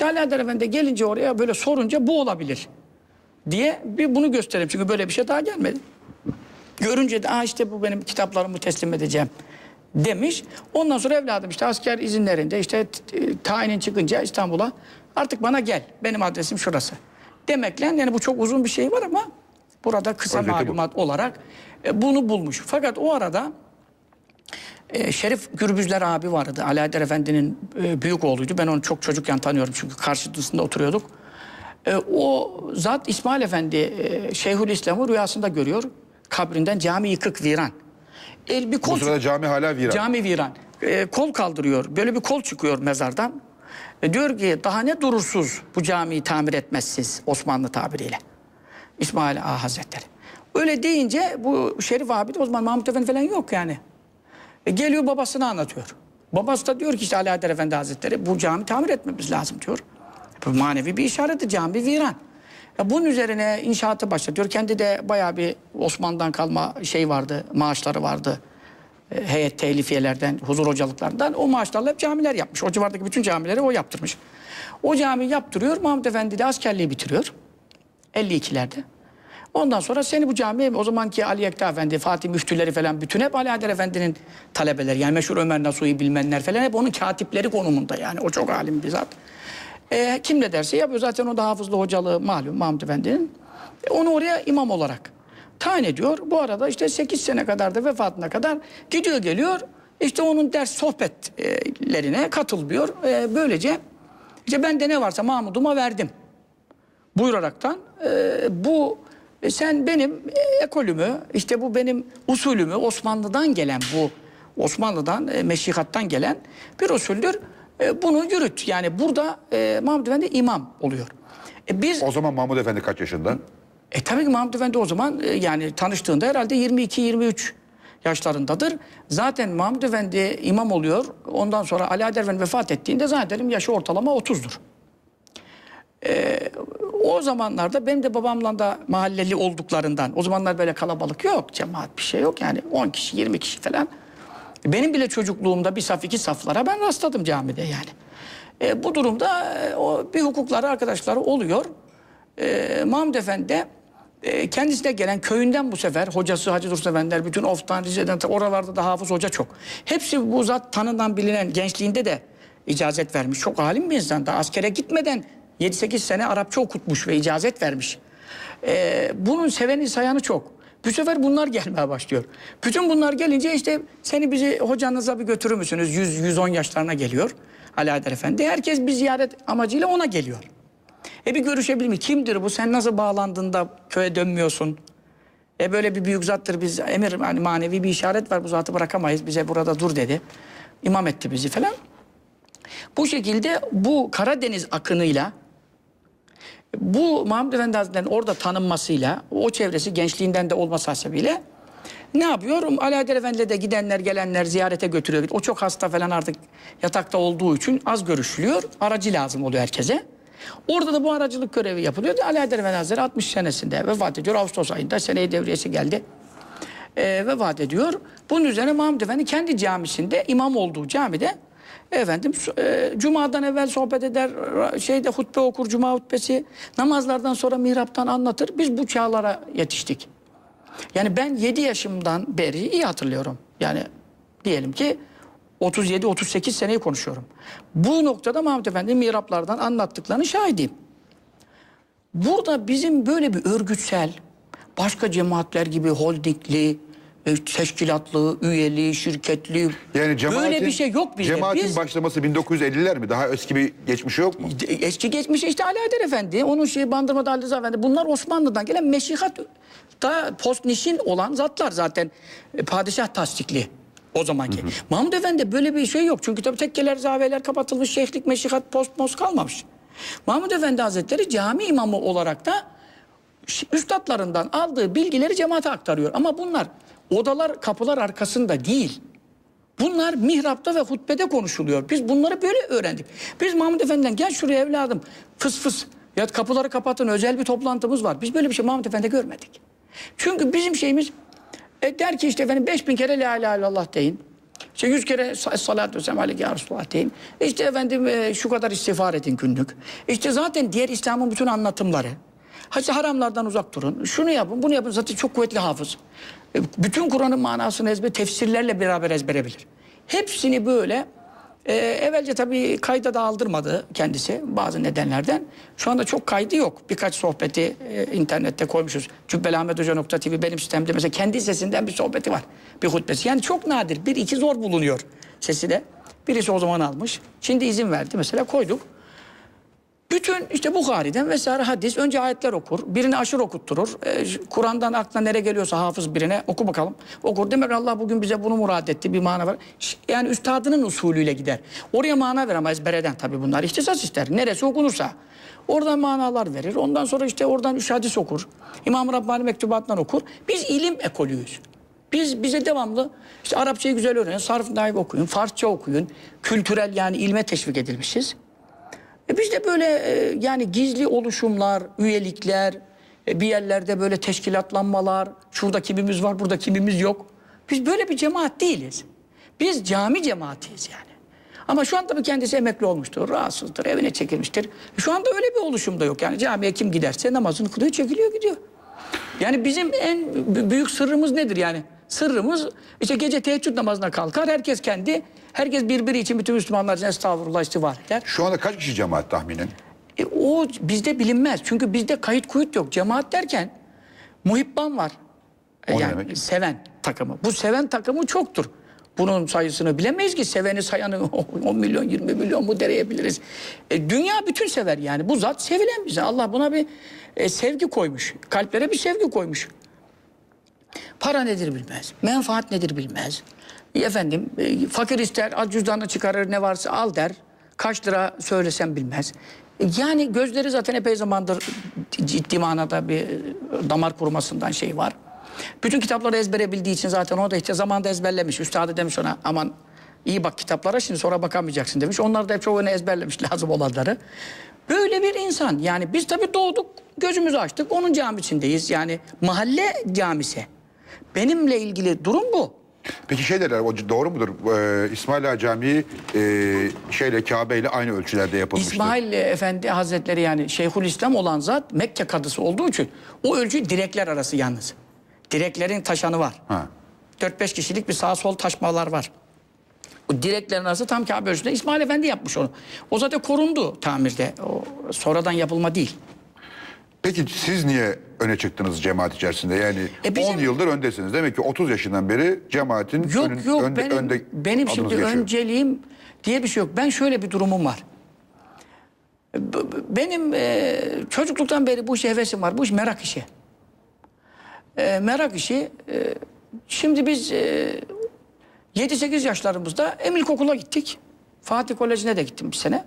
İşte Ali Haydar Efendi gelince oraya böyle sorunca bu olabilir diye bir bunu göstereyim. Çünkü böyle bir şey daha gelmedi. Görünce de Aa işte bu benim kitaplarımı teslim edeceğim demiş. Ondan sonra evladım işte asker izinlerinde işte e, tayinin çıkınca İstanbul'a artık bana gel. Benim adresim şurası. Demekle yani bu çok uzun bir şey var ama burada kısa bu. malumat olarak e, bunu bulmuş. Fakat o arada e, Şerif Gürbüzler abi vardı. Haydar Efendi'nin e, büyük oğluydu. Ben onu çok çocukken tanıyorum çünkü karşısında oturuyorduk. E, o zat İsmail Efendi e, Şeyhülislam'ı rüyasında görüyor. Kabrinden cami yıkık viran. El bir kol Bu sırada cami hala viran. Cami viran. E, kol kaldırıyor. Böyle bir kol çıkıyor mezardan. E, diyor ki daha ne durursuz bu camiyi tamir etmezsiniz Osmanlı tabiriyle. İsmail Ağa Hazretleri. Öyle deyince bu Şerif abi de o zaman Mahmut Efendi falan yok yani. E, geliyor babasına anlatıyor. Babası da diyor ki işte Ali Haydar Efendi Hazretleri bu cami tamir etmemiz lazım diyor. Bu manevi bir işareti cami viran. Ya bunun üzerine inşaatı başlatıyor. Kendi de bayağı bir Osmanlı'dan kalma şey vardı, maaşları vardı. E, heyet tehlifiyelerden, huzur hocalıklarından o maaşlarla hep camiler yapmış. O civardaki bütün camileri o yaptırmış. O cami yaptırıyor. Mahmut Efendi de askerliği bitiriyor. 52'lerde. Ondan sonra seni bu camiye o zamanki Ali Ekta Efendi, Fatih Müftüleri falan bütün hep Ali Haydar Efendi'nin talebeleri. Yani meşhur Ömer Nasuhi bilmenler falan hep onun katipleri konumunda yani. O çok alim bir zat. E, kim ne derse yapıyor. Zaten o da hafızlı hocalığı malum Mahmut Efendi'nin. E, onu oraya imam olarak tayin ediyor. Bu arada işte 8 sene kadar da vefatına kadar gidiyor geliyor. İşte onun ders sohbetlerine katılmıyor. E, böylece işte bende ne varsa Mahmud'uma verdim buyuraraktan e, bu e, sen benim e, ekolümü işte bu benim usulümü Osmanlı'dan gelen bu Osmanlı'dan e, meşrikattan gelen bir usuldür. E, bunu yürüt. Yani burada e, Mahmud Efendi imam oluyor. E, biz O zaman Mahmud Efendi kaç yaşında? e tabii ki Mahmut Efendi o zaman e, yani tanıştığında herhalde 22-23 yaşlarındadır. Zaten Mahmut Efendi imam oluyor. Ondan sonra Ali Efendi vefat ettiğinde zaten yaşı ortalama 30'dur. E, o zamanlarda benim de babamla da mahalleli olduklarından o zamanlar böyle kalabalık yok cemaat bir şey yok yani 10 kişi 20 kişi falan. Benim bile çocukluğumda bir saf iki saflara ben rastladım camide yani. E, bu durumda e, o bir hukukları arkadaşları oluyor. E, Mahmud Efendi de e, kendisine gelen köyünden bu sefer hocası Hacı Dursun Efendiler, bütün Of'tan, Rize'den oralarda da hafız hoca çok. Hepsi bu zat tanınan bilinen gençliğinde de icazet vermiş. Çok alim bir insan da askere gitmeden 7-8 sene Arapça okutmuş ve icazet vermiş. E, bunun seveni sayanı çok. Bu sefer bunlar gelmeye başlıyor. Bütün bunlar gelince işte seni bizi hocanıza bir götürür müsünüz? 100-110 yaşlarına geliyor Haydar Efendi. Herkes bir ziyaret amacıyla ona geliyor. E bir görüşebilir mi? Kimdir bu? Sen nasıl bağlandın da köye dönmüyorsun? E böyle bir büyük zattır biz emir yani manevi bir işaret var bu zatı bırakamayız bize burada dur dedi. İmam etti bizi falan. Bu şekilde bu Karadeniz akınıyla bu Mahmud Efendi Hazretleri'nin orada tanınmasıyla o çevresi gençliğinden de olması hasebiyle ne yapıyor? Ali Haydar Efendi'yle de gidenler gelenler ziyarete götürüyor. O çok hasta falan artık yatakta olduğu için az görüşülüyor. Aracı lazım oluyor herkese. Orada da bu aracılık görevi yapılıyor. Ali Haydar Efendi Hazretleri 60 senesinde vefat ediyor. Ağustos ayında seneye devriyesi geldi. Ee, vefat ediyor. Bunun üzerine Mahmud Efendi kendi camisinde imam olduğu camide efendim e, cumadan evvel sohbet eder, şeyde hutbe okur cuma hutbesi, namazlardan sonra mihraptan anlatır. Biz bu çağlara yetiştik. Yani ben 7 yaşımdan beri iyi hatırlıyorum. Yani diyelim ki 37-38 seneyi konuşuyorum. Bu noktada Mahmut Efendi mihraplardan anlattıklarını şahidiyim. Burada bizim böyle bir örgütsel, başka cemaatler gibi holdingli, e, teşkilatlı, üyeli, şirketli Yani cemaatin, böyle bir şey yok bizde. Cemaatin Biz başlaması 1950'ler mi? Daha eski bir geçmişi yok mu? eski geçmiş işte Ali Haydar Efendi, onun şeyi Bandırma'da Ali Rıza Efendi. Bunlar Osmanlı'dan gelen meşihat da postnişin olan zatlar zaten e, padişah tasdikli o zamanki. Mahmud Efendi böyle bir şey yok. Çünkü tabii tekkeler, zaviyeler kapatılmış, şeyhlik, meşihat, post, post kalmamış. Mahmud Efendi Hazretleri cami imamı olarak da üstadlarından aldığı bilgileri cemaate aktarıyor. Ama bunlar odalar, kapılar arkasında değil. Bunlar mihrapta ve hutbede konuşuluyor. Biz bunları böyle öğrendik. Biz Mahmud Efendi'den gel şuraya evladım fıs fıs ya kapıları kapatın özel bir toplantımız var. Biz böyle bir şey Mahmud Efendi görmedik. Çünkü bizim şeyimiz e, der ki işte efendim 5000 kere la ilahe illallah deyin. İşte yüz kere sa- salat ve semalike ya Resulallah deyin. İşte efendim e, şu kadar istiğfar edin günlük. İşte zaten diğer İslam'ın bütün anlatımları. Hadi haramlardan uzak durun. Şunu yapın, bunu yapın. Zaten çok kuvvetli hafız. E, Bütün Kur'an'ın manasını ezber, tefsirlerle beraber ezbere bilir. Hepsini böyle e, evvelce tabii kayda da aldırmadı kendisi bazı nedenlerden. Şu anda çok kaydı yok. Birkaç sohbeti e, internette koymuşuz. Cübbelahmethoca.tv benim sistemde mesela kendi sesinden bir sohbeti var. Bir hutbesi. Yani çok nadir. Bir iki zor bulunuyor sesi de. Birisi o zaman almış. Şimdi izin verdi mesela koyduk. Bütün işte Bukhari'den vesaire hadis önce ayetler okur. Birini aşır okutturur. Ee, Kur'an'dan aklına nere geliyorsa hafız birine oku bakalım. Okur. Demek Allah bugün bize bunu murad etti. Bir mana var. Yani üstadının usulüyle gider. Oraya mana ver ezbereden tabii bunlar. İhtisas ister. Neresi okunursa. Oradan manalar verir. Ondan sonra işte oradan üç hadis okur. İmam Rabbani mektubatından okur. Biz ilim ekolüyüz. Biz bize devamlı işte Arapçayı güzel öğrenin, sarf naib okuyun, Farsça okuyun, kültürel yani ilme teşvik edilmişiz. E biz de böyle e, yani gizli oluşumlar, üyelikler, e, bir yerlerde böyle teşkilatlanmalar, şurada kimimiz var, burada kimimiz yok. Biz böyle bir cemaat değiliz. Biz cami cemaatiyiz yani. Ama şu anda kendisi emekli olmuştur, rahatsızdır, evine çekilmiştir. Şu anda öyle bir oluşum da yok. Yani camiye kim giderse namazını kılıyor, çekiliyor, gidiyor. Yani bizim en büyük sırrımız nedir yani? Sırrımız işte gece teheccüd namazına kalkar. Herkes kendi, herkes birbiri için bütün Müslümanlar için estağfurullah istiğfar eder. Şu anda kaç kişi cemaat tahminen? E, o bizde bilinmez. Çünkü bizde kayıt kuyut yok. Cemaat derken muhibban var. E, O yani demek? seven takımı. Bu seven takımı çoktur. Bunun sayısını bilemeyiz ki seveni sayanı 10 milyon 20 milyon mu dereye biliriz. E, dünya bütün sever yani. Bu zat sevilen bize. Allah buna bir e, sevgi koymuş. Kalplere bir sevgi koymuş. Para nedir bilmez. Menfaat nedir bilmez. Efendim e, fakir ister al cüzdanını çıkarır ne varsa al der. Kaç lira söylesem bilmez. E, Yani gözleri zaten epey zamandır ciddi manada bir damar kurumasından şey var. Bütün kitapları ezbere bildiği için zaten o da işte zamanda ezberlemiş. Üstadı demiş ona aman iyi bak kitaplara şimdi sonra bakamayacaksın demiş. Onlar da hep çoğunu ezberlemiş lazım olanları. Böyle bir insan. Yani biz tabii doğduk, gözümüzü açtık. Onun camisindeyiz. Yani mahalle camisi. Benimle ilgili durum bu. Peki şey derler, o doğru mudur? Ee, İsmail Ağa Camii e, şeyle Kabe ile aynı ölçülerde yapılmıştı. İsmail Efendi Hazretleri yani Şeyhülislam olan zat Mekke kadısı olduğu için o ölçü direkler arası yalnız. Direklerin taşanı var. Ha. 4-5 kişilik bir sağ sol taşmalar var. O direklerin arası tam Kabe ölçüsünde. İsmail Efendi yapmış onu. O zaten korundu tamirde. O sonradan yapılma değil. Peki siz niye öne çıktınız cemaat içerisinde? Yani E bizim- 10 yıldır öndesiniz. Demek ki 30 yaşından beri cemaatin Yok önün- yok önde, benim, önde benim şimdi geçiyor. önceliğim diye bir şey yok. Ben şöyle bir durumum var. Benim e, çocukluktan beri bu işe hevesim var. Bu iş merak işi. E, merak işi. e, şimdi biz e, 7-8 yaşlarımızda Emil İlkokula gittik. Fatih Koleji'ne de gittim bir sene.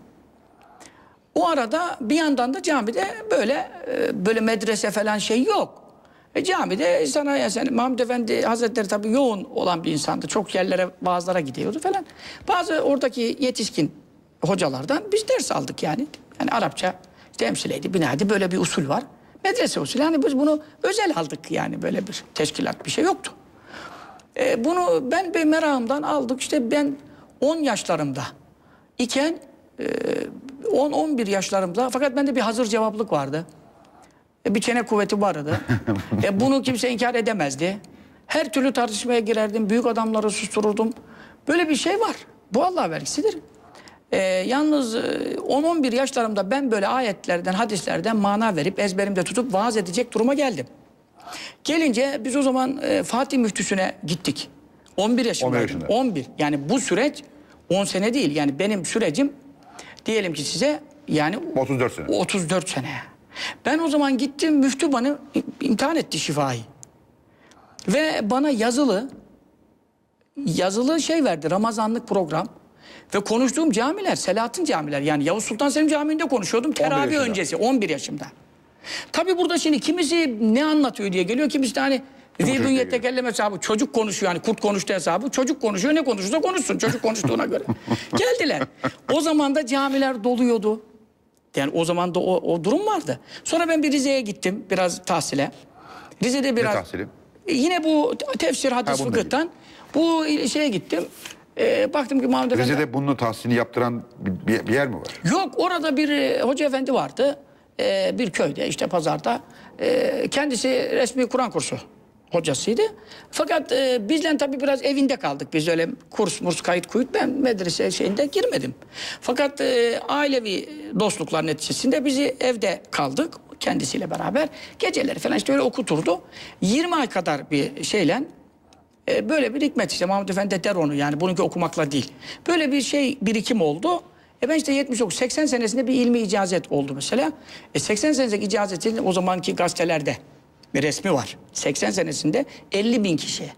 O arada bir yandan da camide böyle e, böyle medrese falan şey yok. E camide sana ya sen Mahmud Efendi Hazretleri tabii yoğun olan bir insandı. Çok yerlere bazılara gidiyordu falan. Bazı oradaki yetişkin hocalardan biz ders aldık yani. Yani Arapça temsileydi, binaydı böyle bir usul var. Medrese usulü. Yani biz bunu özel aldık yani böyle bir teşkilat bir şey yoktu. E, bunu ben bir merakımdan aldık. İşte ben 10 yaşlarımda iken e, 10-11 yaşlarımda fakat bende bir hazır cevaplık vardı. E, bir çene kuvveti vardı. e, bunu kimse inkar edemezdi. Her türlü tartışmaya girerdim. Büyük adamları sustururdum. Böyle bir şey var. Bu Allah vergisidir. E, yalnız e, 10-11 yaşlarımda ben böyle ayetlerden, hadislerden mana verip ezberimde tutup vaaz edecek duruma geldim. Gelince biz o zaman e, Fatih Müftüsü'ne gittik. 11 yaşındaydım. yaşında. 11. Yani bu süreç 10 sene değil. Yani benim sürecim diyelim ki size yani 34 sene. 34 sene. Ben o zaman gittim müftü bana imtihan etti şifayı. Ve bana yazılı yazılı şey verdi Ramazanlık program. Ve konuştuğum camiler Selahattin camiler yani Yavuz Sultan Selim Camii'nde konuşuyordum teravih öncesi 11 yaşımda. Tabii burada şimdi kimisi ne anlatıyor diye geliyor kimisi de hani Diye tekellem hesabı çocuk konuşuyor yani kurt konuştu hesabı çocuk konuşuyor ne konuşursa konuşsun çocuk konuştuğuna göre. Geldiler. O zaman da camiler doluyordu. Yani o zaman da o, o durum vardı. Sonra ben bir Rize'ye gittim biraz tahsile. Rize'de biraz... tahsili? E, Yine bu tefsir hadis Ha, fıkıhtan bu şeye gittim. E, baktım ki Mahmud Efendi... Rize'de bunun tahsini yaptıran bir, bir yer mi var? Yok orada bir e, hoca efendi vardı. E, bir köyde işte pazarda. E, kendisi resmi Kur'an kursu hocasıydı. Fakat e, bizden tabii biraz evinde kaldık. Biz öyle kurs murs kayıt kuyut ben medrese şeyinde girmedim. Fakat e, ailevi dostluklar neticesinde bizi evde kaldık kendisiyle beraber. Geceleri falan işte öyle okuturdu. 20 ay kadar bir şeyle e, böyle bir hikmet işte Mahmud Efendi der onu yani bununki okumakla değil. Böyle bir şey birikim oldu. E ben işte 79 80 senesinde bir ilmi icazet oldu mesela. E 80 senesindeki icazetin o zamanki gazetelerde bir resmi var. 80 senesinde 50 bin kişi.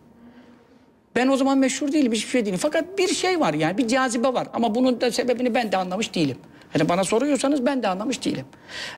Ben o zaman meşhur değilim, hiçbir şey değilim. Fakat bir şey var yani, bir cazibe var. Ama bunun da sebebini ben de anlamış değilim. Hani bana soruyorsanız ben de anlamış değilim.